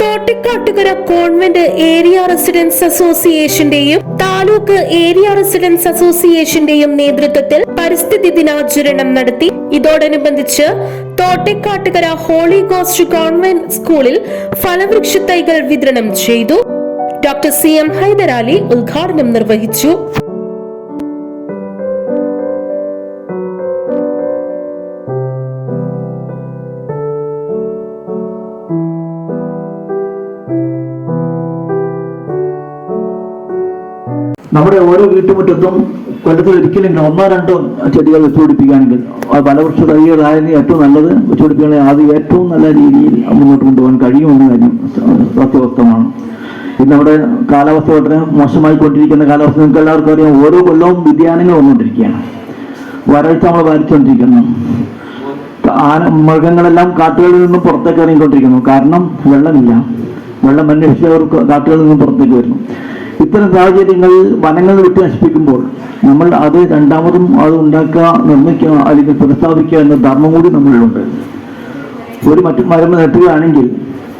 തോട്ടിക്കാട്ടുകര convent area residence അസോസിയേഷന്റെയും taluk area residence അസോസിയേഷന്റെയും നേതൃത്വത്തിൽ പരിസ്ഥിതി ദിനാചരണം നടത്തി. ഇതോടനുബന്ധിച്ച് തോട്ടിക്കാട്ടുകര ഹോളി ഗോസ്റ്റ് കോൺവെന്റ് സ്കൂളിൽ ഫലവൃക്ഷ തൈകൾ വിതരണം ചെയ്തു. ഡോക്ടർ സി എം ഹൈദരാലി ഉദ്ഘാടനം നിർവഹിച്ചു. നമ്മുടെ ഓരോ വീട്ടുമുറ്റത്തും കൊല്ലത്തിൽ ഒരിക്കലെങ്കിലും ഒന്നോ രണ്ടോ ചെടികൾ വെച്ചുപിടിപ്പിക്കുകയാണെങ്കിൽ ഫലവൃക്ഷ തൈകളായാലും ഏറ്റവും നല്ലത്. വെച്ചുപിടിപ്പിക്കുകയാണെങ്കിൽ അത് ഏറ്റവും നല്ല രീതിയിൽ മുന്നോട്ട് കൊണ്ടുപോകാൻ കഴിയുമെന്ന കാര്യം സത്യവസ്തമാണ് ഇന്ന് നമ്മുടെ കാലാവസ്ഥ വളരെ മോശമായി കൊണ്ടിരിക്കുന്ന കാലാവസ്ഥ. നിങ്ങൾക്ക് എല്ലാവർക്കും അറിയാം ഓരോ കൊല്ലവും വ്യതിയാനങ്ങൾ വന്നുകൊണ്ടിരിക്കുകയാണ്. വരൾച്ച നമ്മൾ വരച്ചുകൊണ്ടിരിക്കുന്നു ആന മൃഗങ്ങളെല്ലാം കാട്ടുകളിൽ നിന്നും പുറത്തേക്ക് ഇറങ്ങിക്കൊണ്ടിരിക്കുന്നു. കാരണം വെള്ളമില്ല. വെള്ളം അന്വേഷിച്ചവർക്ക് കാട്ടുകളിൽ നിന്നും പുറത്തേക്ക് വരുന്നു. ഇത്തരം സാഹചര്യങ്ങളിൽ വനങ്ങൾ വിട്ട് നശിപ്പിക്കുമ്പോൾ നമ്മൾ അത് രണ്ടാമതും അത് ഉണ്ടാക്കുക നിർമ്മിക്കുക അല്ലെങ്കിൽ പുനഃസ്ഥാപിക്കുക എന്ന ധർമ്മം കൂടി നമ്മളിലുണ്ട്. ഒരു മറ്റു മരം നട്ടുകയാണെങ്കിൽ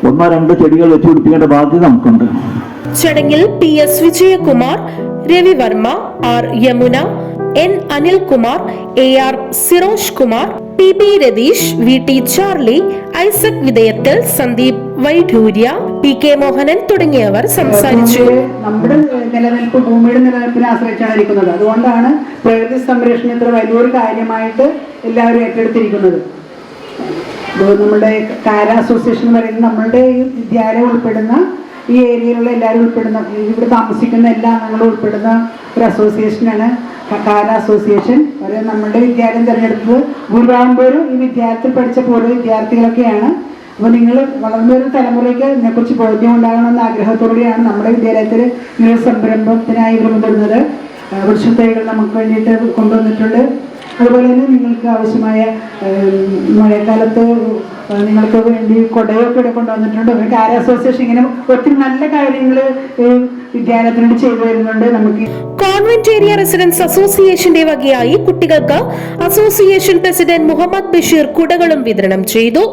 ഒന്നോ രണ്ടോ ചെടികൾ വെച്ച് പിടിപ്പിക്കേണ്ട ബാധ്യത നമുക്കുണ്ട്. ചടങ്ങിൽ P S Vijayakumar Ravivarma R Yamuna N Anilkumar A R Sirosh Kumar P B Ratheesh V T Charlie Isaac വിദയത്തിൽ Sandeep Vaidurya P K Mohanan തുടങ്ങിയവർ സംസാരിച്ചു. നമ്മുടെ നിലനിൽപ്പ് ഭൂമിയുടെ നിലനിൽപ്പിനെ ആശ്രയിച്ചാണ് ഇരിക്കുന്നത് അതുകൊണ്ടാണ് പ്രകൃതി സംരക്ഷണം ഇത്ര വലിയൊരു കാര്യമായിട്ട് എല്ലാവരും ഏറ്റെടുത്തിരിക്കുന്നത്. നമ്മുടെ കാര അസോസിയേഷൻ എന്ന് പറയുന്നത് നമ്മളുടെ ഈ വിദ്യാലയം ഉൾപ്പെടുന്ന ഈ ഏരിയയിലുള്ള എല്ലാവരും ഉൾപ്പെടുന്ന ഇവിടെ താമസിക്കുന്ന എല്ലാ അംഗങ്ങളും ഉൾപ്പെടുന്ന ഒരു അസോസിയേഷനാണ് കാര അസോസിയേഷൻ. അത് നമ്മുടെ വിദ്യാലയം തിരഞ്ഞെടുത്തത്. പേരും ഈ വിദ്യാലയത്തിൽ പഠിച്ച പൂർവ വിദ്യാർത്ഥികളൊക്കെയാണ് അപ്പോൾ നിങ്ങൾ വളർന്നു വരുന്ന തലമുറയ്ക്ക് ഇതിനെക്കുറിച്ച് ബോധ്യം ഉണ്ടാകണമെന്ന ആഗ്രഹത്തോടെയാണ് നമ്മുടെ വിദ്യാലയത്തിൽ ഒരു സംരംഭത്തിനായി ഇവർ മുതിർന്നത്. വൃക്ഷത്തൈകൾ നമുക്ക് വേണ്ടിയിട്ട് കൊണ്ടുവന്നിട്ടുണ്ട്. അതുപോലെ തന്നെ നിങ്ങൾക്ക് ആവശ്യമായ മഴക്കാലത്ത് നിങ്ങൾക്ക് വേണ്ടി കൊടയൊക്കെ ഇവിടെ കൊണ്ടുവന്നിട്ടുണ്ട്. ഒരു കാര അസോസിയേഷൻ ഇങ്ങനെ ഒത്തിരി നല്ല കാര്യങ്ങൾ വിദ്യാലയത്തിന് ചെയ്തു വരുന്നുണ്ട് നമുക്ക് കോൺവെന്റ് ഏരിയ റെസിഡൻസ് അസോസിയേഷന്റെ വകയായി കുട്ടികൾക്ക് അസോസിയേഷൻ പ്രസിഡന്റ് മുഹമ്മദ് ബഷീർ കുടകളും വിതരണം ചെയ്തു.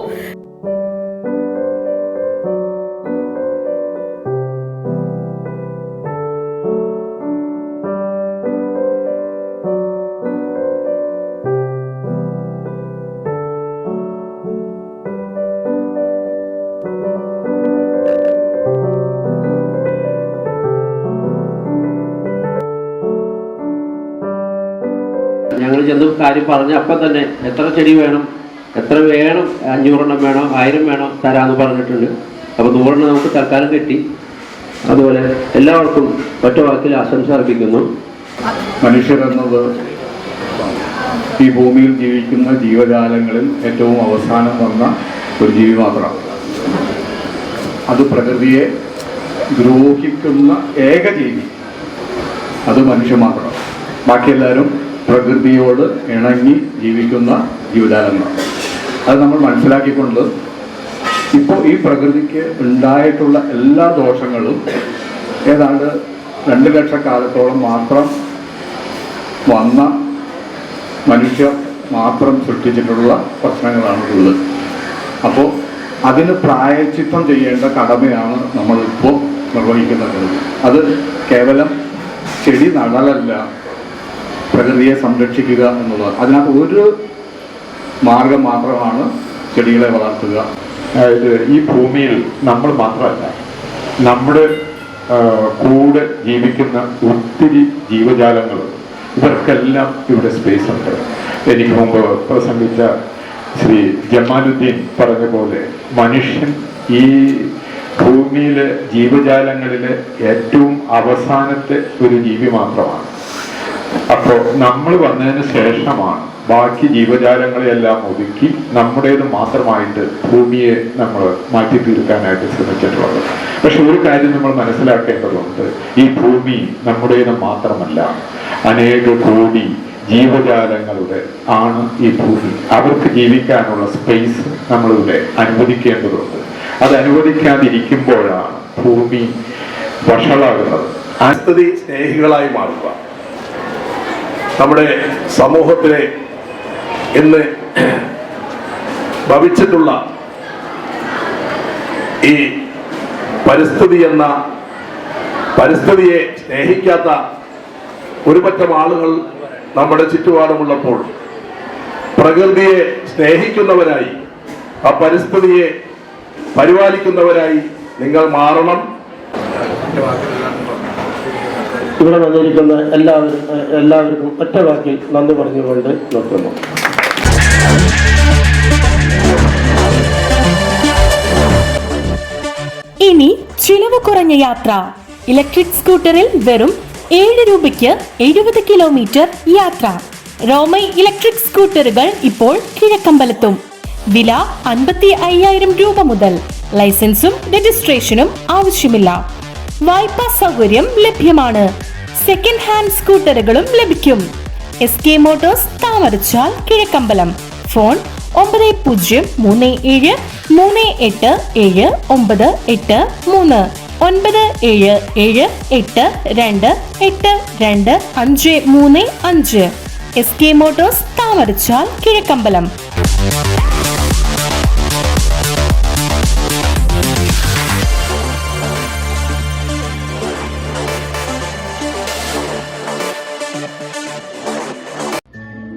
ഞങ്ങൾ ചെന്ന് കാര്യം പറഞ്ഞ് അപ്പം തന്നെ എത്ര ചെടി വേണം എത്ര വേണം അഞ്ഞൂറെണ്ണം വേണോ ആയിരം വേണോ തരാമെന്ന് പറഞ്ഞിട്ടുണ്ട്. അപ്പോൾ നൂറെണ്ണം നമുക്ക് തൽക്കാലം കിട്ടി. അതുപോലെ എല്ലാവർക്കും ഒറ്റ വാക്കിൽ ആശംസ അർപ്പിക്കുന്നു. മനുഷ്യരെന്നത് ഈ ഭൂമിയിൽ ജീവിക്കുന്ന ജീവജാലങ്ങളിൽ ഏറ്റവും അവസാനം വന്ന ഒരു ജീവി മാത്രമാണ് അത് പ്രകൃതിയെ ദ്രോഹിക്കുന്ന ഏക ജീവി. അത് മനുഷ്യൻ ബാക്കി ബാക്കിയെല്ലാവരും പ്രകൃതിയോട് ഇണങ്ങി ജീവിക്കുന്ന ജീവജാലങ്ങളാണ്. അത് നമ്മൾ മനസ്സിലാക്കിക്കൊണ്ട് ഇപ്പോൾ ഈ പ്രകൃതിക്ക് ഉണ്ടായിട്ടുള്ള എല്ലാ ദോഷങ്ങളും ഏതാണ്ട് രണ്ട് ലക്ഷക്കാലത്തോളം മാത്രം വന്ന മനുഷ്യർ മാത്രം സൃഷ്ടിച്ചിട്ടുള്ള പ്രശ്നങ്ങളാണ് ഉള്ളത് അപ്പോൾ അതിന് പ്രായച്ചിത്തം ചെയ്യേണ്ട കടമയാണ് നമ്മളിപ്പോൾ നിർവഹിക്കുന്നത് അത് കേവലം ചെടി നടലല്ല പ്രകൃതിയെ സംരക്ഷിക്കുക എന്നുള്ളത്. അതിനകത്ത് ഒരു മാർഗം മാത്രമാണ് ചെടികളെ വളർത്തുക. അതായത് ഈ ഭൂമിയിൽ നമ്മൾ മാത്രമല്ല നമ്മുടെ കൂടെ ജീവിക്കുന്ന ഒത്തിരി ജീവജാലങ്ങൾ ഇവർക്കെല്ലാം ഇവിടെ സ്പേസ് ഉണ്ട്. എനിക്ക് മുമ്പ് പ്രസംഗിച്ച ശ്രീ ജമാലുദ്ദീൻ പറഞ്ഞ പോലെ മനുഷ്യൻ ഈ ഭൂമിയിലെ ജീവജാലങ്ങളിലെ ഏറ്റവും അവസാനത്തെ ഒരു ജീവി മാത്രമാണ്. അപ്പോൾ നമ്മൾ വന്നതിന് ശേഷമാണ് ബാക്കി ജീവജാലങ്ങളെയെല്ലാം ഒതുക്കി നമ്മുടേത് മാത്രമായിട്ട് ഭൂമിയെ നമ്മൾ മാറ്റി തീർക്കാനായിട്ട് ശ്രമിച്ചിട്ടുള്ളത്. പക്ഷെ ഒരു കാര്യം നമ്മൾ മനസ്സിലാക്കേണ്ടതുണ്ട്. ഈ ഭൂമി നമ്മുടേത് മാത്രമല്ല അനേക കോടി ജീവജാലങ്ങളുടെ ആണ് ഈ ഭൂമി. അവർക്ക് ജീവിക്കാനുള്ള സ്പേസ് നമ്മളിവിടെ അനുവദിക്കേണ്ടതുണ്ട്. അത് അനുവദിക്കാതിരിക്കുമ്പോഴാണ് ഭൂമി വഷളാകുന്നത്. പരിസ്ഥിതി സ്നേഹികളായി മാറുക. നമ്മുടെ സമൂഹത്തിലെ ഇന്ന് ഭവിച്ചിട്ടുള്ള ഈ പരിസ്ഥിതി എന്ന പരിസ്ഥിതിയെ സ്നേഹിക്കാത്ത ഒരുപറ്റം ആളുകൾ നമ്മുടെ ചുറ്റുപാടുമുള്ളപ്പോൾ പ്രകൃതിയെ സ്നേഹിക്കുന്നവരായി ആ പരിസ്ഥിതിയെ പരിപാലിക്കുന്നവരായി നിങ്ങൾ മാറണം. ഇവിടെ വന്നിരിക്കുന്ന എല്ലാവരും എല്ലാവർക്കും ഒറ്റ വാക്കിൽ നന്ദി പറഞ്ഞുകൊണ്ട് നിർത്തുന്നു. ഇനി ചിലവ് കുറഞ്ഞ യാത്ര. ഇലക്ട്രിക് സ്കൂട്ടറിൽ വെറും ഏഴ് രൂപയ്ക്ക് എഴുപത് കിലോമീറ്റർ യാത്ര. റോമൈ ഇലക്ട്രിക് സ്കൂട്ടറുകൾ ഇപ്പോൾ കിഴക്കമ്പലത്തും. വില അൻപത്തി അയ്യായിരം രൂപ മുതൽ. ലൈസൻസും രജിസ്ട്രേഷനും ആവശ്യമില്ല. വായ്പാ സൗകര്യം ലഭ്യമാണ്. സെക്കൻഡ് ഹാൻഡ് സ്കൂട്ടറുകളും ലഭിക്കും. S K motors Thamarachal Kizhakkambalam. Phone ഒമ്പത് പൂജ്യം മൂന്ന് ഏഴ് മൂന്ന് എട്ട് ഏഴ് ഒമ്പത് എട്ട് മൂന്ന്. ഒൻപത് ഏഴ് ഏഴ് എട്ട് രണ്ട് എട്ട് രണ്ട് അഞ്ച് മൂന്ന് അഞ്ച്. S K motors Thamarachal Kizhakkambalam.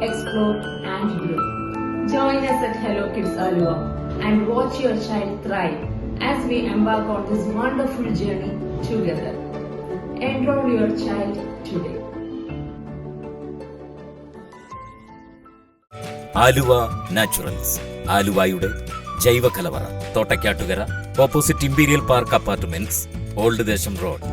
explore, and grow. Join us at Hello Kids Alua and watch your child thrive as we embark on this wonderful journey together. Enroll your child today. Aluva naturals ആലുവയുടെ ജൈവ കലവറ Thottakkattukara opposite imperial park apartments old Desom road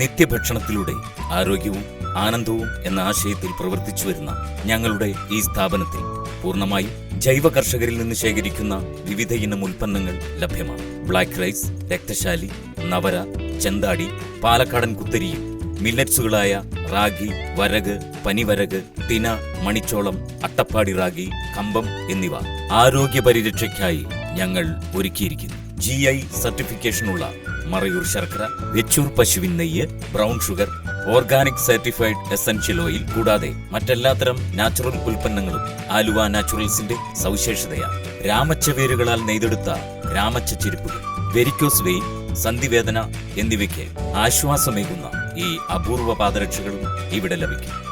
നിത്യഭക്ഷണത്തിലൂടെ ആരോഗ്യവും ആനന്ദവും എന്ന ആശയത്തിൽ പ്രവർത്തിച്ചു വരുന്ന ഞങ്ങളുടെ ഈ സ്ഥാപനത്തിൽ പൂർണമായി ജൈവ കർഷകരിൽ നിന്ന് ശേഖരിക്കുന്ന വിവിധ ഇനം ഉൽപ്പന്നങ്ങൾ ലഭ്യമാണ്. ബ്ലാക്ക് റൈസ് രക്തശാലി നവര ചെന്താടി പാലക്കാടൻ കുത്തരിയും മില്ലറ്റ്സുകളായ റാഗി വരക് പനിവരക് തിന മണിച്ചോളം അട്ടപ്പാടി റാഗി കമ്പം എന്നിവ ആരോഗ്യ പരിരക്ഷയ്ക്കായി ഞങ്ങൾ ഒരുക്കിയിരിക്കുന്നു. ജി ഐ സർട്ടിഫിക്കേഷനുള്ള മറയൂർ ശർക്കര വെച്ചൂർ പശുവിൻ നെയ്യ് brown sugar organic certified essential oil കൂടാതെ മറ്റെല്ലാത്തരം നാച്ചുറൽ ഉൽപ്പന്നങ്ങളും ആലുവ നാച്ചുറൽസിന്റെ സവിശേഷതയാണ്. രാമച്ച വേരുകളാൽ നെയ്തെടുത്ത രാമച്ച ചെരുപ്പുകൾ വെരിക്കോസ് വെയിൻ സന്ധിവേദന എന്നിവയ്ക്ക് ആശ്വാസമേകുന്ന ഈ അപൂർവ പാദരക്ഷകളും ഇവിടെ ലഭിക്കും.